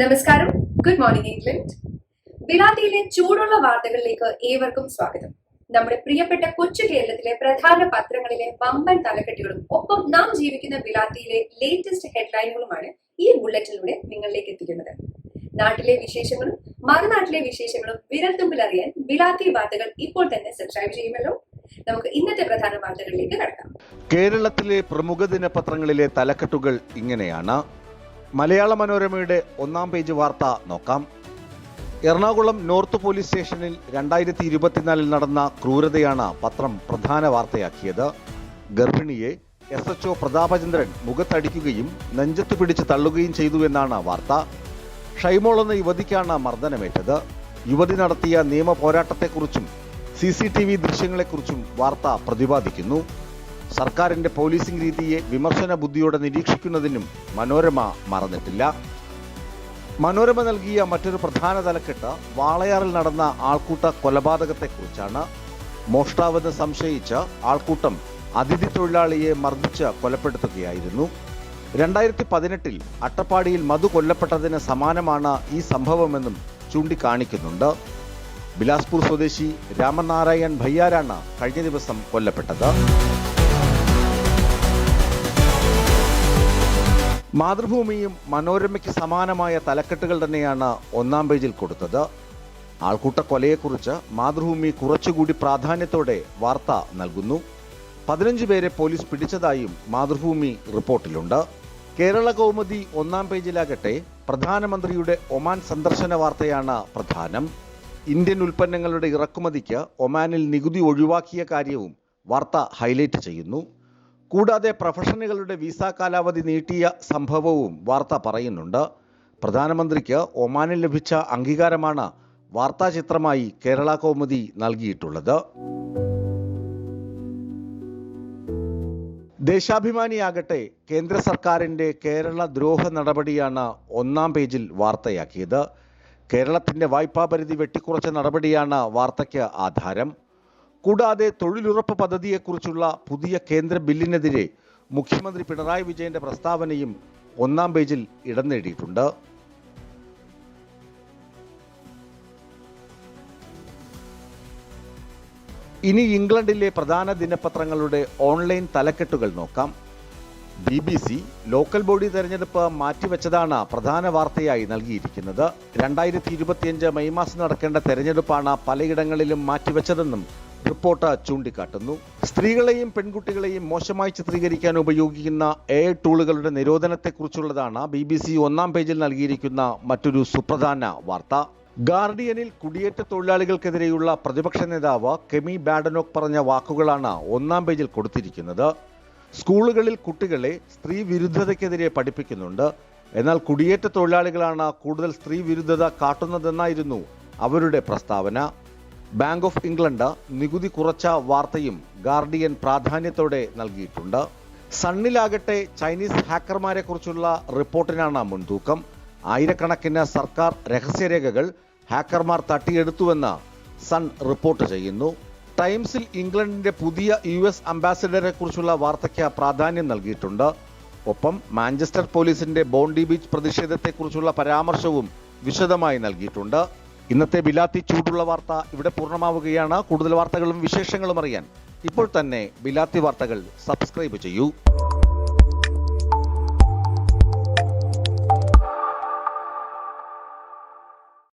നമസ്കാരം. Good morning England ബിലാത്തിയിലെ ചൂടുള്ള വാർത്തകളിലേക്ക് ഏവർക്കും സ്വാഗതം. നമ്മുടെ പ്രിയപ്പെട്ട കൊച്ചു കേരളത്തിലെ പ്രധാന പത്രങ്ങളിലെ വമ്പൻ തലക്കെട്ടുകളും ഒപ്പം നാം ജീവിക്കുന്ന ബിലാത്തിയിലെ ലേറ്റസ്റ്റ് ഹെഡ്ലൈനുകളുമാണ് ഈ ബുള്ളറ്റിലൂടെ നിങ്ങളിലേക്ക് എത്തിക്കുന്നത്. നാട്ടിലെ വിശേഷങ്ങളും മറുനാട്ടിലെ വിശേഷങ്ങളും വിരൽത്തുമ്പിൽ അറിയാൻ ബിലാത്തി വാർത്തകൾ ഇപ്പോൾ തന്നെ സബ്സ്ക്രൈബ് ചെയ്യുമല്ലോ. നമുക്ക് ഇന്നത്തെ പ്രധാന വാർത്തകളിലേക്ക് കടക്കാം. കേരളത്തിലെ പ്രമുഖ ദിനപത്രങ്ങളിലെ തലക്കെട്ടുകൾ ഇങ്ങനെയാണ്. മലയാള മനോരമയുടെ ഒന്നാം പേജ് വാർത്ത നോക്കാം. എറണാകുളം നോർത്ത് പോലീസ് സ്റ്റേഷനിൽ രണ്ടായിരത്തി ഇരുപത്തിനാലിൽ നടന്ന ക്രൂരതയാണ് പത്രം പ്രധാന വാർത്തയാക്കിയത്. ഗർഭിണിയെ എസ് എച്ച് പ്രതാപചന്ദ്രൻ മുഖത്തടിക്കുകയും നെഞ്ചത്ത് പിടിച്ച് തള്ളുകയും ചെയ്തു എന്നാണ് വാർത്ത. ഷൈമോൾ എന്ന യുവതിക്കാണ് മർദ്ദനമേറ്റത്. യുവതി നടത്തിയ നിയമ പോരാട്ടത്തെക്കുറിച്ചും സി സി ടി വി ദൃശ്യങ്ങളെക്കുറിച്ചും വാർത്ത പ്രതിപാദിക്കുന്നു. സർക്കാരിന്റെ പോലീസിംഗ് രീതിയെ വിമർശന ബുദ്ധിയോടെ നിരീക്ഷിക്കുന്നതിനും മനോരമ മറന്നിട്ടില്ല. മനോരമ നൽകിയ മറ്റൊരു പ്രധാന തലക്കെട്ട് വാളയാറിൽ നടന്ന ആൾക്കൂട്ട കൊലപാതകത്തെക്കുറിച്ചാണ്. മോഷ്ടാവെന്ന് സംശയിച്ച് ആൾക്കൂട്ടം അതിഥി തൊഴിലാളിയെ മർദ്ദിച്ച് കൊലപ്പെടുത്തുകയായിരുന്നു. രണ്ടായിരത്തി പതിനെട്ടിൽ അട്ടപ്പാടിയിൽ മധു കൊല്ലപ്പെട്ടതിന് സമാനമാണ് ഈ സംഭവമെന്നും ചൂണ്ടിക്കാണിക്കുന്നുണ്ട്. ബിലാസ്പൂർ സ്വദേശി രാമനാരായൺ ഭയ്യാരാണ് കഴിഞ്ഞ ദിവസം കൊല്ലപ്പെട്ടത്. മാതൃഭൂമിയും മനോരമയ്ക്ക് സമാനമായ തലക്കെട്ടുകൾ തന്നെയാണ് ഒന്നാം പേജിൽ കൊടുത്തത്. ആൾക്കൂട്ട കൊലയെക്കുറിച്ച് മാതൃഭൂമി കുറച്ചുകൂടി പ്രാധാന്യത്തോടെ വാർത്ത നൽകുന്നു. പതിനഞ്ച് പേരെ പോലീസ് പിടിച്ചതായും മാതൃഭൂമി റിപ്പോർട്ടിലുണ്ട്. കേരള കൗമുദി ഒന്നാം പേജിലാകട്ടെ പ്രധാനമന്ത്രിയുടെ ഒമാൻ സന്ദർശന വാർത്തയാണ് പ്രധാനം. ഇന്ത്യൻ ഉൽപ്പന്നങ്ങളുടെ ഇറക്കുമതിക്ക് ഒമാനിൽ നികുതി ഒഴിവാക്കിയ കാര്യവും വാർത്ത ഹൈലൈറ്റ് ചെയ്യുന്നു. കൂടാതെ പ്രൊഫഷണലുകളുടെ വിസ കാലാവധി നീട്ടിയ സംഭവവും വാർത്ത പറയുന്നുണ്ട്. പ്രധാനമന്ത്രിക്ക് ഒമാനിൽ ലഭിച്ച അംഗീകാരമാണ് വാർത്താ ചിത്രമായി കേരള കൗമുദി നൽകിയിട്ടുള്ളത്. ദേശാഭിമാനിയാകട്ടെ കേന്ദ്ര സർക്കാരിന്റെ കേരള ദ്രോഹ നടപടിയാണ് ഒന്നാം പേജിൽ വാർത്തയാക്കിയത്. കേരളത്തിന്റെ വായ്പാ പരിധി വെട്ടിക്കുറച്ച നടപടിയാണ് വാർത്തയ്ക്ക് ആധാരം. കൂടാതെ തൊഴിലുറപ്പ് പദ്ധതിയെക്കുറിച്ചുള്ള പുതിയ കേന്ദ്ര ബില്ലിനെതിരെ മുഖ്യമന്ത്രി പിണറായി വിജയന്റെ പ്രസ്താവനയും ഒന്നാം പേജിൽ ഇടം നേടിയിട്ടുണ്ട്. ഇനി ഇംഗ്ലണ്ടിലെ പ്രധാന ദിനപത്രങ്ങളുടെ ഓൺലൈൻ തലക്കെട്ടുകൾ നോക്കാം. B B C local body തെരഞ്ഞെടുപ്പ് മാറ്റിവെച്ചതാണ് പ്രധാന വാർത്തയായി നൽകിയിരിക്കുന്നത്. രണ്ടായിരത്തി ഇരുപത്തിയഞ്ച് മെയ് മാസം നടക്കേണ്ട തെരഞ്ഞെടുപ്പാണ് പലയിടങ്ങളിലും മാറ്റിവെച്ചതെന്നും റിപ്പോർട്ട് ചൂണ്ടിക്കാട്ടുന്നു. സ്ത്രീകളെയും പെൺകുട്ടികളെയും മോശമായി ചിത്രീകരിക്കാൻ ഉപയോഗിക്കുന്ന എ ടൂളുകളുടെ നിരോധനത്തെക്കുറിച്ചുള്ളതാണ് ബി ബി സി ഒന്നാം പേജിൽ നൽകിയിരിക്കുന്ന മറ്റൊരു സുപ്രധാന വാർത്ത. ഗാർഡിയനിൽ കുടിയേറ്റ തൊഴിലാളികൾക്കെതിരെയുള്ള പ്രതിപക്ഷ നേതാവ് കെമി ബാഡനോക് പറഞ്ഞ വാക്കുകളാണ് ഒന്നാം പേജിൽ കൊടുത്തിരിക്കുന്നത്. സ്കൂളുകളിൽ കുട്ടികളെ സ്ത്രീ വിരുദ്ധതയ്ക്കെതിരെ പഠിപ്പിക്കുന്നുണ്ട്. എന്നാൽ കുടിയേറ്റ തൊഴിലാളികളാണ് കൂടുതൽ സ്ത്രീ വിരുദ്ധത കാട്ടുന്നതെന്നായിരുന്നു അവരുടെ പ്രസ്താവന. ബാങ്ക് ഓഫ് ഇംഗ്ലണ്ട് നികുതി കുറച്ച വാർത്തയും ഗാർഡിയൻ പ്രാധാന്യത്തോടെ നൽകിയിട്ടുണ്ട്. സണ്ണിലാകട്ടെ ചൈനീസ് ഹാക്കർമാരെക്കുറിച്ചുള്ള റിപ്പോർട്ടിനാണ് മുൻതൂക്കം. ആയിരക്കണക്കിന് സർക്കാർ രഹസ്യരേഖകൾ ഹാക്കർമാർ തട്ടിയെടുത്തുവെന്ന് സൺ റിപ്പോർട്ട് ചെയ്യുന്നു. ടൈംസിൽ ഇംഗ്ലണ്ടിന്റെ പുതിയ യു എസ് അംബാസിഡറെ കുറിച്ചുള്ള വാർത്തയ്ക്ക് പ്രാധാന്യം നൽകിയിട്ടുണ്ട്. ഒപ്പം മാഞ്ചസ്റ്റർ പോലീസിന്റെ ബോണ്ടി ബീച്ച് പ്രതിഷേധത്തെക്കുറിച്ചുള്ള പരാമർശവും വിശദമായി നൽകിയിട്ടുണ്ട്. ഇന്നത്തെ ബിലാത്തി ചൂടുള്ള വാർത്ത ഇവിടെ പൂർണമാവുകയാണ്. കൂടുതൽ വാർത്തകളും വിശേഷങ്ങളും അറിയാൻ ഇപ്പോൾ തന്നെ ബിലാത്തി വാർത്തകൾ സബ്സ്ക്രൈബ് ചെയ്യൂ.